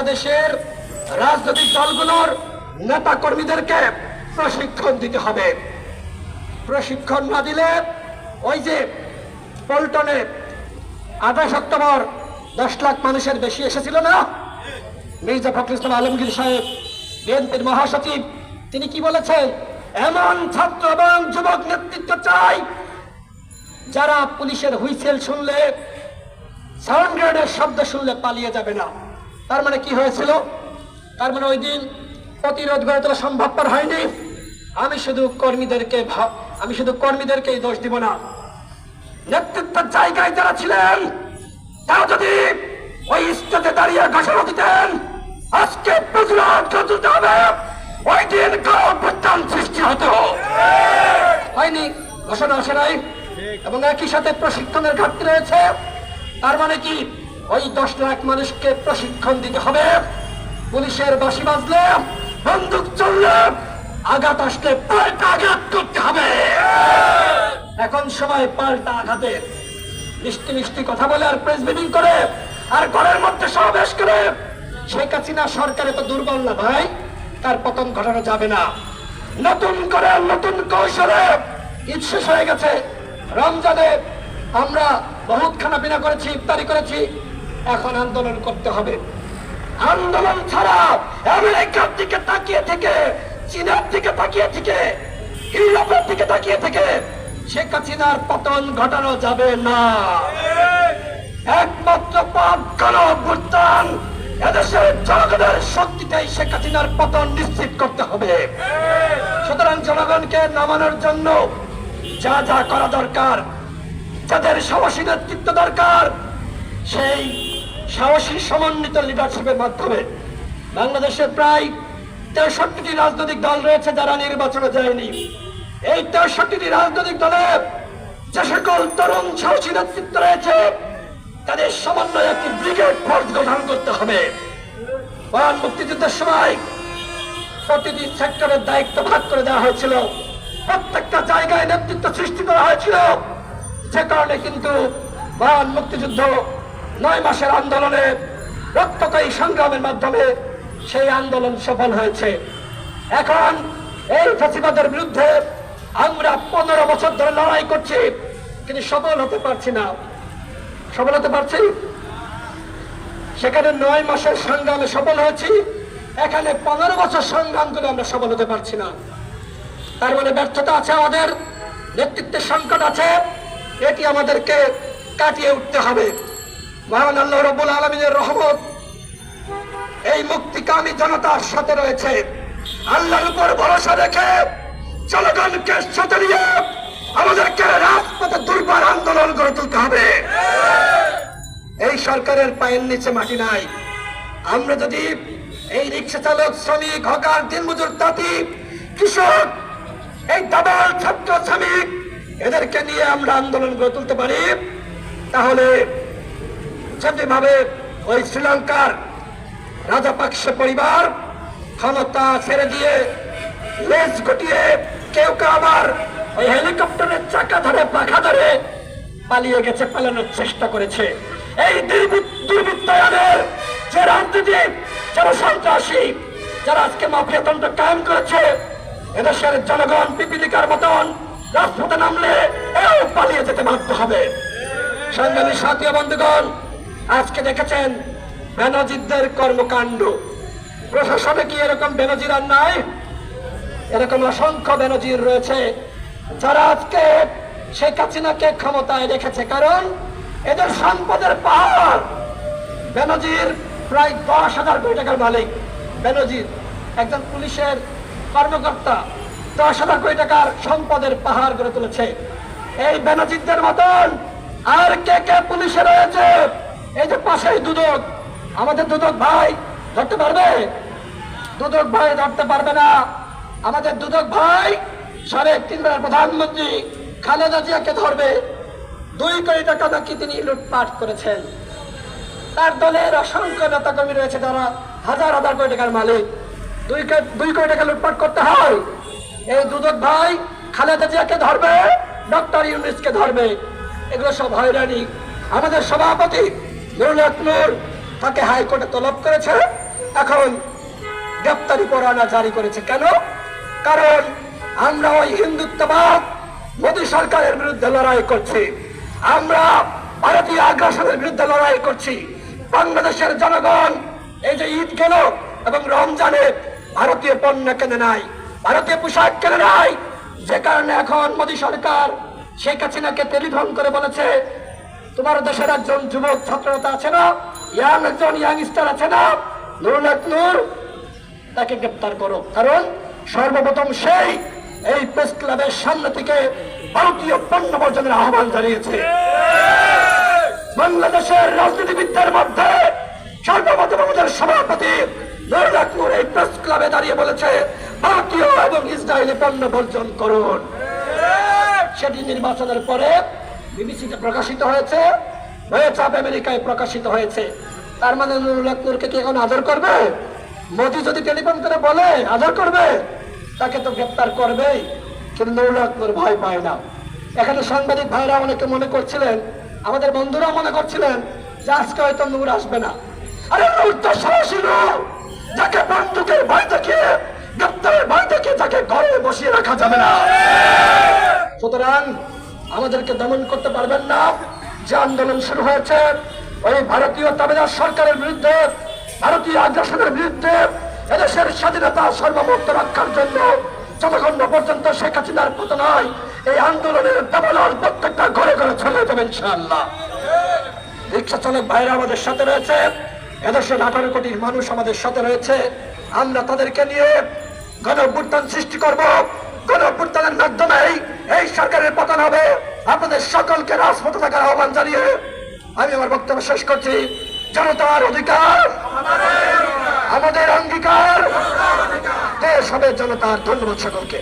বাংলাদেশের রাজনৈতিক দলগুলোর নেতা কর্মীদেরকে প্রশিক্ষণ দিতে হবে। প্রশিক্ষণ না দিলে ওই যে পল্টনে আঠাশ অক্টোবর দশ লাখ মানুষের বেশি এসেছিল না? মির্জা ফখরুল ইসলাম আলমগীর সাহেব, বিএনপির মহাসচিব, তিনি কি বলেছেন এমন ছাত্র এবং যুবক নেতৃত্ব চাই যারা পুলিশের হুইসেল শুনলে, সাউন্ড শব্দ শুনলে পালিয়ে যাবে না। তার মানে কি হয়েছিল? তার মানে ওই দিন প্রতিরোধ গড়ে তোলা সম্ভবপর হয়নি। আমি শুধু কর্মীদেরকে ভা- আমি শুধু কর্মীদেরকেই দোষ দিব না। নেতৃত্বের জায়গায় যারা ছিলেন তারা যদি ওই স্টেজে দাঁড়িয়ে ঘোষণা দিতেন আজকে প্রতিরোধ হবে। ওই দিন গণপ্রত্যান সৃষ্টি হতো। হয়নি ঘোষণা আসে নাই। এবং একই সাথে প্রশিক্ষণের ঘাটতি রয়েছে। তার মানে কি? ওই দশ লাখ মানুষকে প্রশিক্ষণ দিতে হবে। পুলিশের বাসি বাজলে বন্দুক চললে আঘাত আসলে পাল্টা আঘাত করতে হবে। এখন সময় পাল্টা আঘাতের মিষ্টি মিষ্টি কথা বলে আর প্রেস মিটিং করে আর ঘরের মধ্যে সমাবেশ করে। শেখ হাসিনা সরকার এত দুর্বল না ভাই, তার পতন ঘটানো যাবে না। নতুন করে নতুন কৌশলে ঈদ শেষ হয়ে গেছে। রমজানে আমরা বহুত খানা পিনা করেছি, ইফতারি করেছি। এখন আন্দোলন করতে হবে। আন্দোলন ছাড়া আমেরিকার দিকে তাকিয়ে থেকে, চীনের দিকে তাকিয়ে থেকে, ইউরোপের দিকে তাকিয়ে থেকে শেখ হাসিনার পতন ঘটানো যাবে না। একমাত্র পথ গণ অভ্যুত্থান এদেশের জনগণের শক্তিতেই শেখ হাসিনার পতন নিশ্চিত করতে হবে। সুতরাং জনগণকে নামানোর জন্য যা যা করা দরকার, যাদের সাহসী নেতৃত্ব দরকার, সেই সাহসী সমন্বিত লিডারশিপের মাধ্যমে বাংলাদেশের প্রায় তেষট্টিটি রাজনৈতিক দল রয়েছে যারা নির্বাচনে যায়নি। এই তেষট্টিটি রাজনৈতিক দলে যে সকল তরুণ সাহসী নেতৃত্ব রয়েছে, তাদের সমন্বয়ে একটি ব্রিগেড ফোর্স গঠন করতে হবে। মহান মুক্তিযুদ্ধের সময় প্রতিটি সেক্টরের দায়িত্ব ভাগ করে দেওয়া হয়েছিল। প্রত্যেকটা জায়গায় নেতৃত্ব সৃষ্টি করা হয়েছিল। যে কারণে কিন্তু মহান মুক্তিযুদ্ধ নয় মাসের আন্দোলনে রক্তকায়ী সংগ্রামের মাধ্যমে সেই আন্দোলন সফল হয়েছে। এখন এই ফেসিবাদের বিরুদ্ধে আমরা পনেরো বছর ধরে লড়াই করছি, কিন্তু সফল হতে পারছি না। সফল হতে পারছি? সেখানে নয় মাসের সংগ্রামে সফল হয়েছি, এখানে পনেরো বছর সংগ্রাম করে আমরা সফল হতে পারছি না। তার মানে ব্যর্থতা আছে আমাদের, নেতৃত্বের সংকট আছে, এটি আমাদেরকে কাটিয়ে উঠতে হবে। মহান আল্লাহ রব্বুল আলমিনের রহমত। এই মুক্তিকামী জনতার সাথে রয়েছে। আল্লাহর উপর ভরসা রেখে জনগণকে সাথে নিয়ে আমাদেরকে রাজপথে দুর্বার আন্দোলন গড়ে তুলতে হবে। এই সরকারের পায়ের নিচে মাটি নাই। আমরা যদি এই রিক্সা চালক, শ্রমিক, হকার, দিনমজুর তাঁতি কৃষক, এই দাবাল ছাত্র, শ্রমিক, এদেরকে নিয়ে আমরা আন্দোলন গড়ে তুলতে পারি, তাহলে যেভাবে ওই শ্রীলঙ্কার রাজাপাক্ষ পরিবার ক্ষমতা ছেড়ে দিয়ে লেজ গুটিয়ে কেউ কেউ আবার ওই হেলিকপ্টারের চাকা ধরে, পাখা ধরে পালিয়ে গেছে, পালানোর চেষ্টা করেছে। এই দুর্বৃত্ত- দুর্বৃত্তায়নের যে রাজনীতি যারা সন্ত্রাসী যারা আজকে মাফিয়াতন্ত্র কায়েম করেছে, এদেশের জনগণ পিপিলিকার মতন রাজপথে নামলে এও পালিয়ে যেতে বাধ্য হবে। সংগ্রামী সাথী বন্ধুগণ আজকে দেখেছেন বেনজিরদের কর্মকাণ্ড। প্রশাসনে কি এরকম বেনজির আর নাই? এরকম অসংখ্য বেনজির রয়েছে, যারা আজকে শেখ হাসিনাকে ক্ষমতায় রেখেছে। কারণ এদের সম্পদের পাহাড়। বেনজির প্রায় দশ হাজার কোটি টাকার মালিক বেনজির। একজন পুলিশের কর্মকর্তা দশ হাজার কোটি টাকার সম্পদের পাহাড় গড়ে তুলেছে। এই বেনজিরদের মতন আর কে কে পুলিশে রয়েছে? এই যে পাশেই দুদক, আমাদের দুদক ভাই, ধরতে পারবে? দুদক ভাই ধরতে পারবে না। আমাদের দুদক ভাই, সাবেক তিনবারের প্রধানমন্ত্রী খালেদা জিয়াকে ধরবে। দুই কোটি টাকা নাকি তিনি লুটপাট করেছেন। তার দলের অসংখ্য নেতা কর্মী রয়েছে যারা হাজার হাজার কোটি টাকার মালিক। দুই দুই কোটি টাকা লুটপাট করতে হয়। এই দুদক ভাই খালেদা জিয়াকে ধরবে, ডক্টর ইউনিসকে ধরবে। এগুলো সব হয়রানি। আমাদের সভাপতি নুরুল নূর তাকে হাইকোর্টে তলব করেছে। এখন গ্রেপ্তারি পরোয়ানা জারি করেছে কেন? কারণ আমরা ওই হিন্দুত্ববাদ মোদী সরকারের বিরুদ্ধে লড়াই করছি। আমরা ভারতীয় আগ্রাসনের বিরুদ্ধে লড়াই করছি। বাংলাদেশের জনগণ এই যে ঈদ গেল এবং রমজানে ভারতীয় পণ্য কেনে নাই, ভারতীয় পোশাক কেনে নাই, যে কারণে এখন মোদী সরকার শেখ হাসিনাকে টেলিফোন করে বলেছে তোমার দেশের একজন যুবক ছাত্রতা আছে না? ইয়াং একজন ইয়াংস্টার আছে না? নুরুল হক নূর, তাকে গ্রেপ্তার করো। কারণ সর্বপ্রথম সেই এই প্রেস ক্লাবের সামনে থেকে ভারতীয় পণ্য বর্জনের আহ্বান জানিয়েছে। বাংলাদেশের রাজনীতিবিদদের মধ্যে সর্বপ্রথম আমাদের সভাপতি নুরুল এই প্রেস ক্লাবে দাঁড়িয়ে বলেছে, ভারতীয় এবং ইসরায়েলি পণ্য বর্জন করুন। সেটি নির্বাচনের পরে বিবিসিতে প্রকাশিত হয়েছে হয়েছে আমেরিকায় প্রকাশিত হয়েছে। তার মানে নুরুল হক নূরকে কি এখন আদর করবে? মোদি যদি টেলিফোন করে বলে, আদর করবে? তাকে তো গ্রেপ্তার করবেই, কিন্তু নুরুল হক নূর ভয় পায় না। এখানে সাংবাদিক ভাইরা অনেকে মনে করছিলেন, আমাদের বন্ধুরা মনে করছিলেন যে আজকে হয়তো নূর আসবে না। আরে নূর তো সাহসী যাকে বন্দুকের ভয় দেখিয়ে, গ্রেপ্তারের ভয় দেখিয়ে তাকে ঘরে বসিয়ে রাখা যাবে না। সুতরাং আমাদেরকে দমন করতে পারবেন না। যে আন্দোলন শুরু হয়েছে, ওই ভারতীয় তাবেদার সরকারের বিরুদ্ধে, ভারতীয় আগ্রাসনের বিরুদ্ধে এদেশের স্বাধীনতা সর্বমুক্ত রক্ষার জন্য যতক্ষণ পর্যন্ত শেখ হাসিনার পতন হয় এই আন্দোলনের দাবানল প্রত্যেকটা ঘরে ঘরে ছড়িয়ে দেবেন ইনশাআল্লাহ। রিক্সা চালক ভাইরা আমাদের সাথে রয়েছে, এদেশের আঠারো কোটি মানুষ আমাদের সাথে রয়েছে। আমরা তাদেরকে নিয়ে গণ সৃষ্টি করব। গণ মাধ্যমে এই হবে। আপনাদের সকলকে রাজপথে থাকার আহ্বান জানিয়ে আমি আমার বক্তব্য শেষ করছি। জনতার অধিকার, আমাদের অঙ্গীকার। দেশ হবে জনতার ধন্যবাদ সকলকে।